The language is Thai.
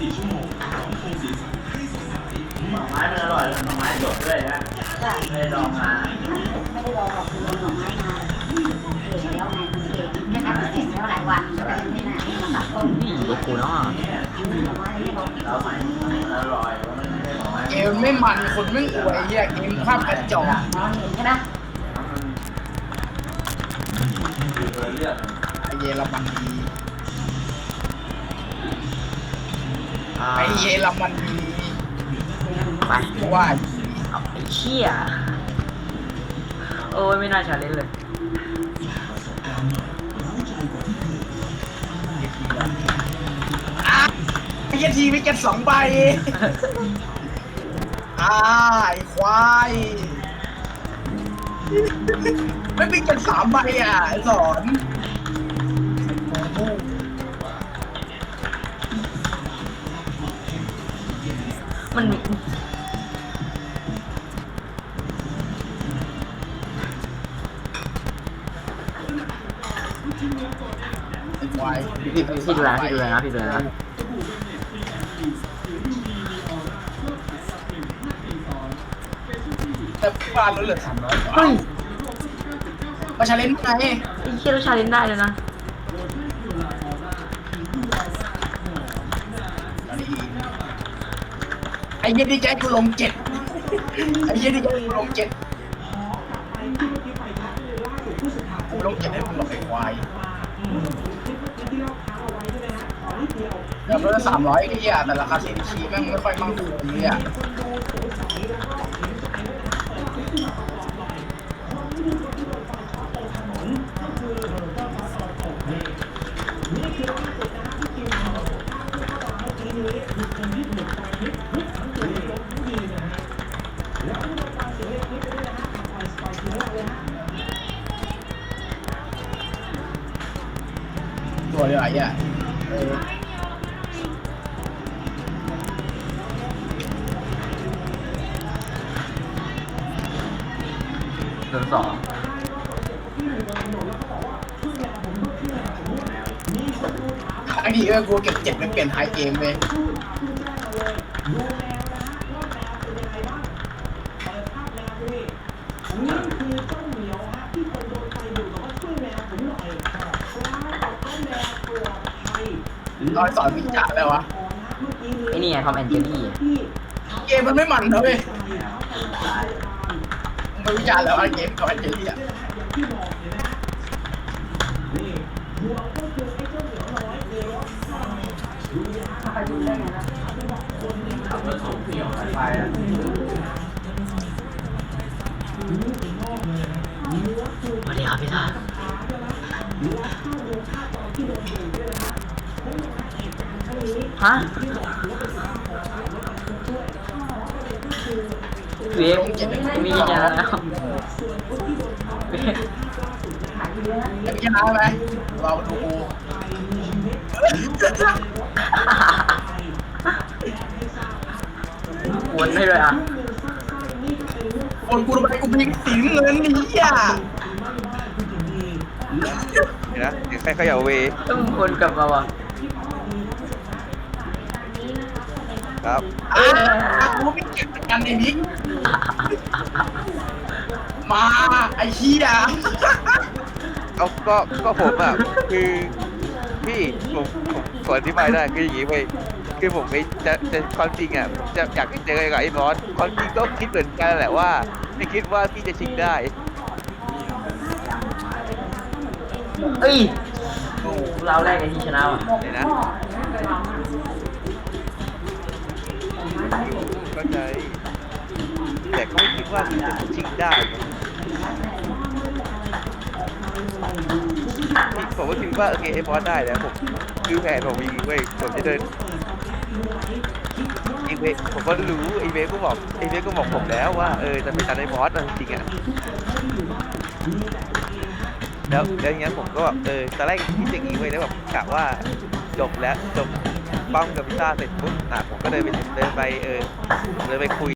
หน่อไม้มันอร่อยหน่อไม้สดด้วยนะใช่ไม่ได้ลองมาไม่ได้รอหรอกคือลงหน่อไม้มาเองแล้วไงมันเองไม่ทำเสร็จแล้วหลายวันไม่นานที่มาตัดต้นนี่ลูกกูเนาะหน่อไม้ไม่ลงแล้วใหม่มันอร่อยเพราะมันไม่ได้หน่อไม้เกมไม่มันคนไม่อวยเหี้ยเกมภาพกระจอกน้องเห็นใช่ไหมคือเธอเลือกไอเยอรมันดี ไอเยอรมันดีไปกูว่าเอาไอ้เชี่ยโอ้ยไม่น่าชาเลนจ์เลยอะไอเหี้ยทีวิกเก็ตสองใบอ่าไอควายไม่วิกเก็ตสามใบอะไอสอน มันไอควายพี่พี่พี่ดูแลพี่ดูแลนะพี่ดูแลนะแต่บ้านลดเหลือสามร้อยเฮ้ยมาชาเลนจ์ไงไอ้เชี่ยเราชาเลนจ์ได้เลยนะ ไอ้ เหี้ยดีใจกูลงเจ็ดไอ้เหี้ยดีใจกูลงเจ็ดกูลงเจ็ดให้มึงหลอกไอ้ควายเดี๋ยวเราสามร้อยไอ้เหี้ยแต่ราคาซีดีชีแม่งไม่ค่อยมั่งคงเลยอะ ตัวเดียวไอ้เหี้ยเออเดือนสองไอ้ดีเออกูเก็บเจ็ดไปเปลี่ยนไฮเกมเลย ร้อยสอนวิจารณ์แล้ววะไอ้นี่ไงทอมแอนเจลี่ เกมมันไม่มันนะเว้ยมึงไปวิจารณ์แล้วไอ้เกมกับไอ้เจลี่อะไปดูได้ไงนะขับรถส่งเที่ยวสายไฟอะสวัสดีครับพี่ตา ฮะเวฟมีจานแล้วเวฟจะพิจารณาไหมเราดูกูวนให้ด้วยอะคนกูทำไมกูมีสีน้ำเงินนี่อะเดี๋ยวนะเดี๋ยวใครเขาอย่าเวต้องวนกลับมาว่ะ ครับอะกูไม่เก็บกันในนี้มาไอ้เหี้ยเอาก็ก็ผมอะคือพี่ผมผมขออธิบายได้คืออย่างงี้เว้ยคือผมไม่จะจะความจริงอะผมจะอยากเจอกับไอ้บอสความจริงก็คิดเหมือนกันแหละว่า ไม่คิดว่าพี่จะชิงได้เอ้ยเราแรกไอ้ที่ชนะว่ะ เลยนะ เข้าใจ แต่ก็ไม่คิดว่าพี่จะชิงได้ผมก็คิดว่าโอเคไอ้บอสได้แล้วผมคือแผนผมมีเว้ยผมจะเดินไอเวผมก็รู้ไอเวก็บอกไอเวก็บอกผมแล้วว่าเออจะไปตัดไอ้บอสจริงๆอะแล้วแล้วอย่างเงี้ยผมก็แบบเออตอนแรกคิดอย่างงี้เว้ยแล้วแบบกะว่าจบแล้วจบ ป้อมกับพิซซ่าเสร็จปุ๊บอะผมก็เดินไปเดินไปเออเดินไปคุย